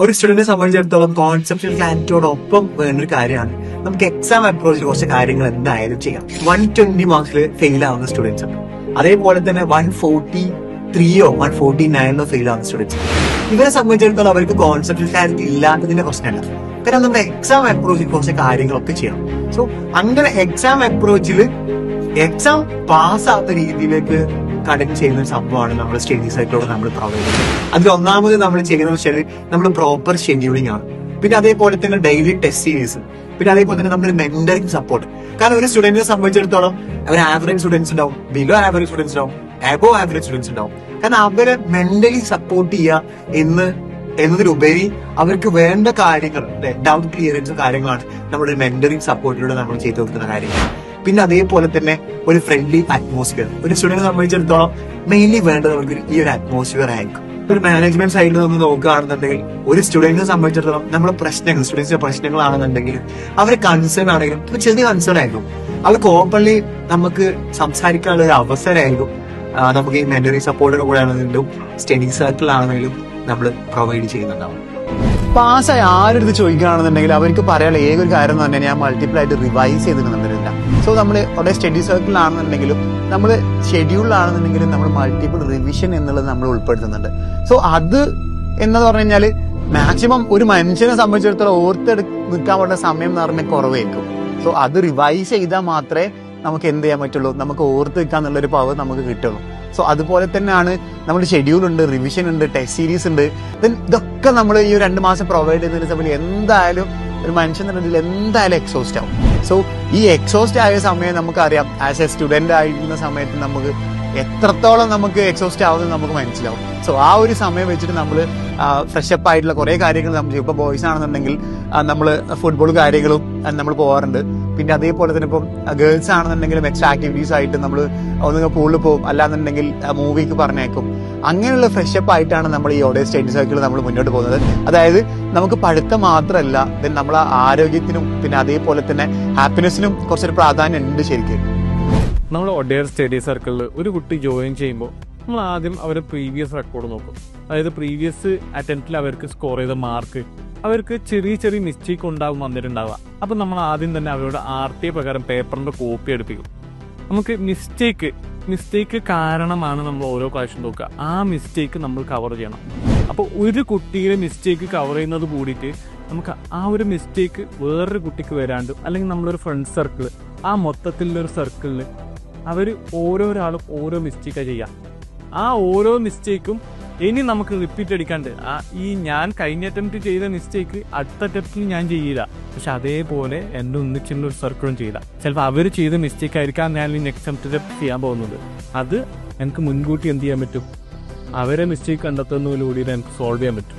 ഒരു സ്റ്റുഡന്റിനെ സംബന്ധിച്ചിടത്തോളം കോൺസെപ്ഷൻ ക്ലാരിറ്റിയോടൊപ്പം വേണ്ട ഒരു കാര്യമാണ്. നമുക്ക് എക്സാം അപ്രോച്ചിൽ കുറച്ച് കാര്യങ്ങൾ എന്തായാലും ചെയ്യാം. വൺ ട്വന്റി മാർക്സിൽ ഫെയിൽ ആവുന്ന സ്റ്റുഡൻസ് ഉണ്ട്. അതേപോലെ തന്നെ വൺ ഫോർട്ടി ത്രീയോ വൺ ഫോർട്ടി നയനോ ഫെയിൽ ആവുന്ന സ്റ്റുഡൻസ് ഇവരെ സംബന്ധിച്ചിടത്തോളം അവർക്ക് കോൺസെപ്റ്റൽ ക്ലാരിറ്റി ഇല്ലാത്തതിന്റെ പ്രശ്നമല്ല. കാരണം നമ്മുടെ എക്സാം അപ്രോച്ചിൽ കുറച്ച് കാര്യങ്ങളൊക്കെ ചെയ്യണം. സോ അങ്ങനെ എക്സാം അപ്രോച്ചിൽ എക്സാം പാസ്സാത്ത രീതിയിലേക്ക് കടക്ട് ചെയ്യുന്ന ഒരു സംഭവമാണ് നമ്മൾ സ്റ്റഡി സൈക്കിളോട് നമ്മൾ പ്രൊവൈഡ് ചെയ്യുന്നത്. അതിൽ ഒന്നാമത് നമ്മൾ ചെയ്യുന്നത് വെച്ചാൽ നമ്മൾ പ്രോപ്പർ ഷെഡ്യൂളിംഗ് ആണ്. പിന്നെ അതേപോലെ തന്നെ ഡെയിലി ടെസ്റ്റ് സീരീസ് പിന്നെ അതേപോലെ തന്നെ നമ്മൾ മെന്ററിംഗ് സപ്പോർട്ട് കാരണം ഒരു സ്റ്റുഡന്റിനെ സംബന്ധിച്ചിടത്തോളം അവർ ആവറേജ് സ്റ്റുഡൻസ് ഉണ്ടാവും ബിലോ ആവറേജ് സ്റ്റുഡൻസ് ഉണ്ടാവും അബോ ആവറേജ് സ്റ്റുഡൻസ് ഉണ്ടാവും. കാരണം അവരെ മെന്റലി സപ്പോർട്ട് ചെയ്യുക എന്ന് എന്നതിലുപരി അവർക്ക് വേണ്ട കാര്യങ്ങൾ ഡൗട്ട് ക്ലിയറൻസ് കാര്യങ്ങളാണ് നമ്മുടെ മെന്ററിംഗ് സപ്പോർട്ടിലൂടെ നമ്മൾ ചെയ്തു കൊടുക്കുന്ന കാര്യങ്ങൾ. പിന്നെ അതേപോലെ തന്നെ ഒരു ഫ്രണ്ട്ലി അറ്റ്മോസ്ഫിയർ ഒരു സ്റ്റുഡന്റിനെ സംബന്ധിച്ചിടത്തോളം മെയിൻലി വേണ്ടത് നമുക്ക് ഈ ഒരു അറ്റ്മോസ്ഫിയർ ആയിരിക്കും. ഒരു മാനേജ്മെന്റ് സൈഡിൽ നിന്ന് നോക്കുകയാണെന്നുണ്ടെങ്കിൽ ഒരു സ്റ്റുഡന്റിനെ സംബന്ധിച്ചിടത്തോളം നമ്മുടെ പ്രശ്നങ്ങൾ സ്റ്റുഡൻസിന്റെ പ്രശ്നങ്ങളാണെന്നുണ്ടെങ്കിൽ അവർ കൺസേൺ ആണെങ്കിലും ഇപ്പൊ ചെറിയ കൺസേൺ ആയിരിക്കും. അവർക്ക് ഓപ്പൺലി നമുക്ക് സംസാരിക്കാനുള്ള ഒരു അവസരമായിരിക്കും. നമുക്ക് ഈ മെന്ററി സപ്പോർട്ടിന്റെ കൂടെ ആണെങ്കിലും സ്റ്റഡി സർക്കിൾ ആണെങ്കിലും നമ്മൾ പ്രൊവൈഡ് ചെയ്യുന്നുണ്ടാവും. പാസ്സായി ആരെടുത്ത് ചോദിക്കുകയാണെന്നുണ്ടെങ്കിൽ അവർക്ക് പറയാനുള്ള ഏക ഒരു കാര്യം തന്നെ ഞാൻ മൾട്ടിപ്പിൾ ആയിട്ട് റിവൈസ് ചെയ്തിട്ടുണ്ടെന്നില്ല സോ നമ്മൾ അവിടെ സ്റ്റഡി സർക്കിളിലാണെന്നുണ്ടെങ്കിലും നമ്മൾ ഷെഡ്യൂളിലാണെന്നുണ്ടെങ്കിലും നമ്മൾ മൾട്ടിപ്പിൾ റിവിഷൻ എന്നുള്ളത് നമ്മൾ ഉൾപ്പെടുത്തുന്നുണ്ട്. സോ അത് എന്ന് പറഞ്ഞു കഴിഞ്ഞാൽ മാക്സിമം ഒരു മനുഷ്യനെ സംബന്ധിച്ചിടത്തോളം ഓർത്തെടു നിൽക്കാൻ പറ്റുന്ന സമയം എന്ന് പറഞ്ഞാൽ കുറവായിരിക്കും. സോ അത് റിവൈസ് ചെയ്താൽ മാത്രമേ നമുക്ക് എന്ത് ചെയ്യാൻ പറ്റുള്ളൂ? നമുക്ക് ഓർത്ത് വെക്കാൻ എന്നുള്ളൊരു പവർ നമുക്ക് കിട്ടുള്ളൂ. സോ അതുപോലെ തന്നെയാണ് നമ്മുടെ ഷെഡ്യൂൾ ഉണ്ട് റിവിഷൻ ഉണ്ട് ടെസ്റ്റ് സീരീസ് ഉണ്ട്. Then ഇതൊക്കെ നമ്മൾ ഈ രണ്ട് മാസം പ്രൊവൈഡ് ചെയ്തതിന് സമയത്ത് എന്തായാലും ഒരു മനുഷ്യൻ എന്നുള്ളതിൽ എന്തായാലും എക്സോസ്റ്റ് ആവും. സോ ഈ എക്സോസ്റ്റ് ആയ സമയം നമുക്കറിയാം. ആസ് എ സ്റ്റുഡന്റ് ആയിരിക്കുന്ന സമയത്ത് നമുക്ക് എത്രത്തോളം നമുക്ക് എക്സോസ്റ്റ് ആവുന്നത് നമുക്ക് മനസ്സിലാവും. സോ ആ ഒരു സമയം വെച്ചിട്ട് നമ്മൾ ഫ്രഷ് അപ്പ് ആയിട്ടുള്ള കുറേ കാര്യങ്ങൾ നമ്മൾ ചെയ്യും ഇപ്പോൾ ബോയ്സ് ആണെന്നുണ്ടെങ്കിൽ നമ്മൾ ഫുട്ബോൾ കാര്യങ്ങളും നമ്മൾ പോകാറുണ്ട് പിന്നെ അതേപോലെ തന്നെ ഇപ്പം ഗേൾസ് ആണെന്നുണ്ടെങ്കിലും എക്സ്ട്രാ ആക്ടിവിറ്റീസ് ആയിട്ട് നമ്മൾ ഒന്നുകിൽ പൂളിൽ പോകും. അല്ലാന്നുണ്ടെങ്കിൽ മൂവിക്ക് പറഞ്ഞേക്കും അങ്ങനെയുള്ള ഫ്രഷ് അപ്പ് ആയിട്ടാണ് നമ്മൾ ഈ ഓഡിയോ സ്റ്റഡി സർക്കിൾ നമ്മൾ മുന്നോട്ട് പോകുന്നത്. അതായത് നമുക്ക് പഠിത്തം മാത്രമല്ല ദെൻ നമ്മൾ ആരോഗ്യത്തിനും പിന്നെ അതേപോലെ തന്നെ ഹാപ്പിനെസ്സിനും കുറച്ചൊരു പ്രാധാന്യം ഉണ്ട് ശരിക്കും. നമ്മൾ ഒഡേർ സ്റ്റഡി സർക്കിളിൽ ഒരു കുട്ടി ജോയിൻ ചെയ്യുമ്പോൾ നമ്മൾ ആദ്യം അവരുടെ പ്രീവിയസ് റെക്കോർഡ് നോക്കും. അതായത് പ്രീവിയസ് അറ്റംപ്റ്റിൽ അവർക്ക് സ്കോർ ചെയ്ത മാർക്ക് അവർക്ക് ചെറിയ ചെറിയ മിസ്റ്റേക്ക് ഉണ്ടാവും വന്നിട്ടുണ്ടാവുക. അപ്പൊ നമ്മൾ ആദ്യം തന്നെ അവരോട് ആർ ടി പ്രകാരം പേപ്പറിന്റെ കോപ്പി എടുപ്പിക്കും. നമുക്ക് മിസ്റ്റേക്ക് മിസ്റ്റേക്ക് കാരണമാണ് നമ്മൾ ഓരോ പ്രാവശ്യം നോക്കുക. ആ മിസ്റ്റേക്ക് നമ്മൾ കവർ ചെയ്യണം. അപ്പോൾ ഒരു കുട്ടിയുടെ മിസ്റ്റേക്ക് കവർ ചെയ്യുന്നത് കൂടിയിട്ട് നമുക്ക് ആ ഒരു മിസ്റ്റേക്ക് വേറൊരു കുട്ടിക്ക് വരാണ്ട് അല്ലെങ്കിൽ നമ്മളൊരു ഫ്രണ്ട് സർക്കിൾ ആ മൊത്തത്തിലുള്ളൊരു സർക്കിളിൽ അവർ ഓരോരാളും ഓരോ മിസ്റ്റേക്കാണ് ചെയ്യുക. ആ ഓരോ മിസ്റ്റേക്കും ഇനി നമുക്ക് റിപ്പീറ്റ് അടിക്കാണ്ട്. ഈ ഞാൻ കഴിഞ്ഞ അറ്റംപ്റ്റ് ചെയ്ത മിസ്റ്റേക്ക് അടുത്ത അറ്റംപ്റ്റിൽ ഞാൻ ചെയ്യില്ല. പക്ഷെ അതേപോലെ എന്റെ ഒന്നിച്ചുള്ള ഒരു സർക്കിളും ചെയ്യില്ല. ചിലപ്പോൾ അവർ ചെയ്ത മിസ്റ്റേക്ക് ആയിരിക്കാം ഞാൻ ഈ നെക്സ്റ്റ് അറ്റംപ്റ്റ് ചെയ്യാൻ പോകുന്നത്. അത് എനിക്ക് മുൻകൂട്ടി എന്ത് ചെയ്യാൻ പറ്റും? അവരെ മിസ്റ്റേക്ക് കണ്ടെത്തുന്നതിലൂടെ എനിക്ക് സോൾവ് ചെയ്യാൻ പറ്റും.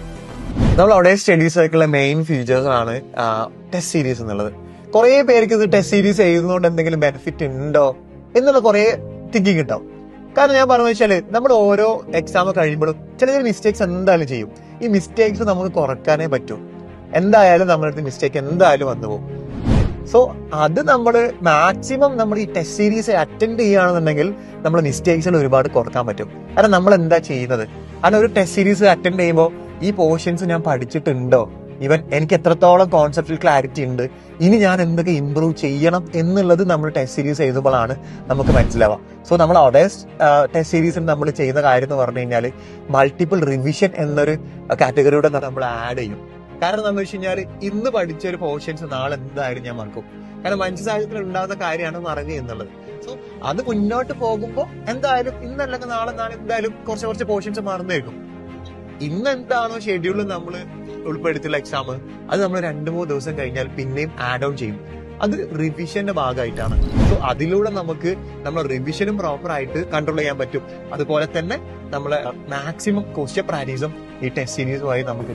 നമ്മൾ അവിടെ സ്റ്റഡി സർക്കിളിലെ മെയിൻ ഫീച്ചേഴ്സ് ആണ് ടെസ്റ്റ് സീരീസ് എന്നുള്ളത്. കുറെ പേർക്ക് ഇത് ടെസ്റ്റ് സീരീസ് ചെയ്യുന്നതുകൊണ്ട് എന്തെങ്കിലും ബെനിഫിറ്റ് ഉണ്ടോ? എന്നുള്ള കുറെ തിങ്കിങ് ഉണ്ടാവും. കാരണം ഞാൻ പറഞ്ഞു വെച്ചാൽ നമ്മൾ ഓരോ എക്സാം കഴിയുമ്പോഴും ചില ചില മിസ്റ്റേക്സ് എന്തായാലും ചെയ്യും. ഈ മിസ്റ്റേക്സ് നമുക്ക് കുറക്കാനേ പറ്റൂ. എന്തായാലും നമ്മുടെ മിസ്റ്റേക്ക് എന്തായാലും വന്നു പോകും. സോ അത് നമ്മൾ മാക്സിമം നമ്മൾ ഈ ടെസ്റ്റ് സീരീസ് അറ്റൻഡ് ചെയ്യുകയാണെന്നുണ്ടെങ്കിൽ നമ്മൾ മിസ്റ്റേക്സിൽ ഒരുപാട് കുറയ്ക്കാൻ പറ്റും. കാരണം നമ്മൾ എന്താ ചെയ്യുന്നത്? കാരണം ഒരു ടെസ്റ്റ് സീരീസ് അറ്റൻഡ് ചെയ്യുമ്പോൾ ഈ പോർഷൻസ് ഞാൻ പഠിച്ചിട്ടുണ്ടോ? ഇവൻ എനിക്ക് എത്രത്തോളം കോൺസെപ്റ്റിൽ ക്ലാരിറ്റി ഉണ്ട് ഇനി ഞാൻ എന്തൊക്കെ ഇമ്പ്രൂവ് ചെയ്യണം എന്നുള്ളത് നമ്മൾ ടെസ്റ്റ് സീരീസ് ചെയ്തപ്പോഴാണ് നമുക്ക് മനസ്സിലാവുക. സോ നമ്മൾ അതേ ടെസ്റ്റ് സീരീസിൽ നമ്മൾ ചെയ്യുന്ന കാര്യം എന്ന് പറഞ്ഞു കഴിഞ്ഞാൽ മൾട്ടിപ്പിൾ റിവിഷൻ എന്നൊരു കാറ്റഗറിയുടെ നമ്മൾ ആഡ് ചെയ്യും. കാരണം എന്താണെന്ന് വെച്ച് കഴിഞ്ഞാൽ ഇന്ന് പഠിച്ച ഒരു പോർഷൻസ് നാളെ എന്തായാലും ഞാൻ മറക്കും. കാരണം മനുഷ്യ സാഹചര്യത്തിൽ ഉണ്ടാകുന്ന കാര്യമാണ് മറങ്ങി എന്നുള്ളത്. സോ അത് മുന്നോട്ട് പോകുമ്പോൾ എന്തായാലും ഇന്നല്ലെങ്കിൽ നാളെ നാളെ എന്തായാലും കുറച്ച് കുറച്ച് പോർഷൻസ് മറന്നേക്കും. ഇന്ന് എന്താണോ ഷെഡ്യൂളിൽ നമ്മൾ ഉൾപ്പെടുത്തിയുള്ള എക്സാം അത് നമ്മൾ രണ്ട് മൂന്ന് ദിവസം കഴിഞ്ഞാൽ പിന്നെയും ആഡ് ഓൺ ചെയ്യും. അത് റിവിഷന്റെ ഭാഗമായിട്ടാണ്. സോ അതിലൂടെ നമുക്ക് നമ്മൾ റിവിഷനും പ്രോപ്പർ ആയിട്ട് കൺട്രോൾ ചെയ്യാൻ പറ്റും. അതുപോലെ തന്നെ നമ്മൾ മാക്സിമം ക്വസ്റ്റ്യൻ പ്രാക്ടീസും ഈ ടെസ്റ്റ് സീരീസുമായി നമുക്ക്